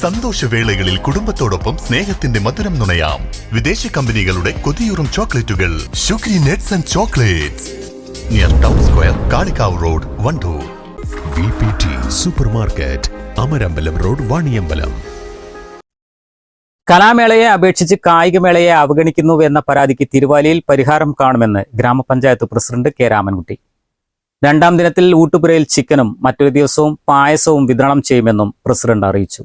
സന്തോഷവേളകളിൽ കുടുംബത്തോടൊപ്പം സ്നേഹത്തിന്റെ മധുരം നുണയാം. വിദേശ കമ്പനികളുടെ കൊതിയൂറും ചോക്ലേറ്റുകൾ. Sugary nuts and chocolates. Near town square Kalikavu road Wandoor. V P T super market Amarambalam road Vaniyambalam. കലാമേളയെ അപേക്ഷിച്ച് കായികമേളയെ അവഗണിക്കുന്നു എന്ന പരാതിക്ക് തിരുവാലിയിൽ പരിഹാരം കാണുമെന്ന് ഗ്രാമപഞ്ചായത്ത് പ്രസിഡന്റ് കെ രാമൻകുട്ടി. രണ്ടാം ദിനത്തിൽ ഊട്ടുപുരയിൽ ചിക്കനും മറ്റൊരു ദിവസവും പായസവും വിതരണം ചെയ്യുമെന്നും പ്രസിഡന്റ് അറിയിച്ചു.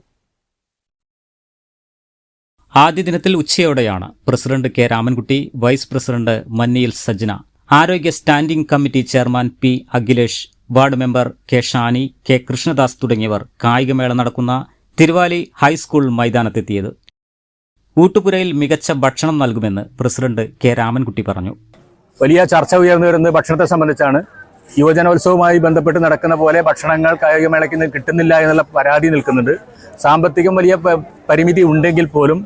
ആദ്യ ദിനത്തിൽ ഉച്ചയോടെയാണ് president K Ramankutty vice president Manniyil Sajna ആരോഗ്യ standing committee chairman P Akhilesh ward member K Shani K Krishnadas തുടങ്ങിയവർ കായികമേള നടക്കുന്ന തിരുവാലി ഹൈസ്കൂൾ മൈതാനത്തെത്തിയത്. ഊട്ടുപുരയിൽ മികച്ച ഭക്ഷണം നൽകുമെന്ന് പ്രസിഡന്റ് കെ രാമൻകുട്ടി പറഞ്ഞു. വലിയ ചർച്ച ഉയർന്നു വരുന്നത് ഭക്ഷണത്തെ സംബന്ധിച്ചാണ്. യുവജനോത്സവവുമായി ബന്ധപ്പെട്ട് നടക്കുന്ന പോലെ ഭക്ഷണങ്ങൾ കായികമേളയ്ക്ക് കിട്ടുന്നില്ല എന്നുള്ള പരാതി നിൽക്കുന്നുണ്ട്. സാമ്പത്തികം വലിയ പരിമിതി ഉണ്ടെങ്കിൽ പോലും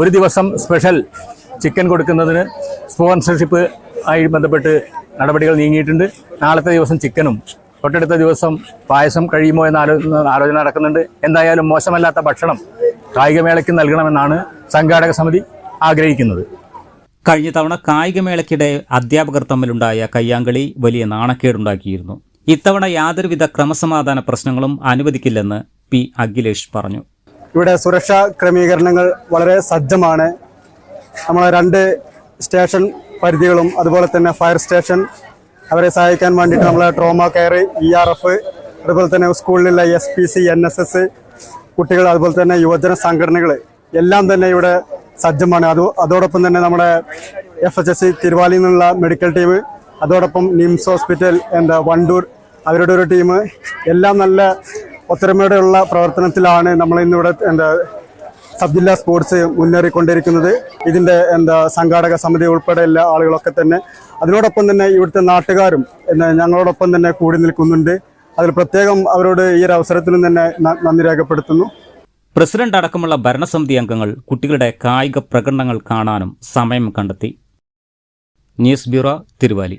ഒരു ദിവസം സ്പെഷ്യൽ ചിക്കൻ കൊടുക്കുന്നതിന് സ്പോൺസർഷിപ്പ് ആയി ബന്ധപ്പെട്ട് നടപടികൾ നീങ്ങിയിട്ടുണ്ട്. നാളത്തെ ദിവസം ചിക്കനും തൊട്ടടുത്ത ദിവസം പായസം കഴിയുമോ എന്ന ആലോ ആലോചന നടക്കുന്നുണ്ട്. എന്തായാലും മോശമല്ലാത്ത ഭക്ഷണം കായികമേളയ്ക്ക് നൽകണമെന്നാണ് സംഘാടക സമിതി ആഗ്രഹിക്കുന്നത്. കഴിഞ്ഞ തവണ കായികമേളയ്ക്കിടെ അധ്യാപകർ തമ്മിലുണ്ടായ കയ്യാങ്കളി വലിയ നാണക്കേടുണ്ടാക്കിയിരുന്നു. ഇത്തവണ യാതൊരുവിധ ക്രമസമാധാന പ്രശ്നങ്ങളും അനുവദിക്കില്ലെന്ന് പി അഖിലേഷ് പറഞ്ഞു. ഇവിടെ സുരക്ഷാ ക്രമീകരണങ്ങൾ വളരെ സജ്ജമാണ്. നമ്മൾ രണ്ട് സ്റ്റേഷൻ പരിധികളും അതുപോലെ തന്നെ ഫയർ സ്റ്റേഷൻ അവരെ സഹായിക്കാൻ വേണ്ടിയിട്ട് നമ്മൾ trauma care E R F അതുപോലെ തന്നെ സ്കൂളിലുള്ള S P C N S S കുട്ടികൾ അതുപോലെ തന്നെ യുവജന സംഘടനകൾ എല്ലാം തന്നെ ഇവിടെ സജ്ജമാണ്. അത് അതോടൊപ്പം തന്നെ നമ്മുടെ എഫ് എച്ച് എസ് സി തിരുവാലിയിൽ നിന്നുള്ള മെഡിക്കൽ ടീം അതോടൊപ്പം നിംസ് ഹോസ്പിറ്റൽ എന്താ വണ്ടൂർ അവരുടെ ഒരു ടീം എല്ലാം നല്ല ഒത്തൊരുമയോടെയുള്ള പ്രവർത്തനത്തിലാണ് നമ്മൾ ഇന്നിവിടെ എന്താ സബ് ജില്ലാ സ്പോർട്സ് മുന്നേറിക്കൊണ്ടിരിക്കുന്നത്. ഇതിന്റെ എന്താ സംഘാടക സമിതി ഉൾപ്പെടെ എല്ലാ ആളുകളൊക്കെ തന്നെ. അതിനോടൊപ്പം തന്നെ ഇവിടുത്തെ നാട്ടുകാരും ഞങ്ങളോടൊപ്പം തന്നെ കൂടി നിൽക്കുന്നുണ്ട്. അതിൽ പ്രത്യേകം അവരോട് ഈ ഒരു അവസരത്തിനും തന്നെ നന്ദി രേഖപ്പെടുത്തുന്നു. പ്രസിഡന്റ് അടക്കമുള്ള ഭരണസമിതി അംഗങ്ങൾ കുട്ടികളുടെ കായിക പ്രകടനങ്ങൾ കാണാനും സമയം കണ്ടെത്തി. News bureau Thiruvali.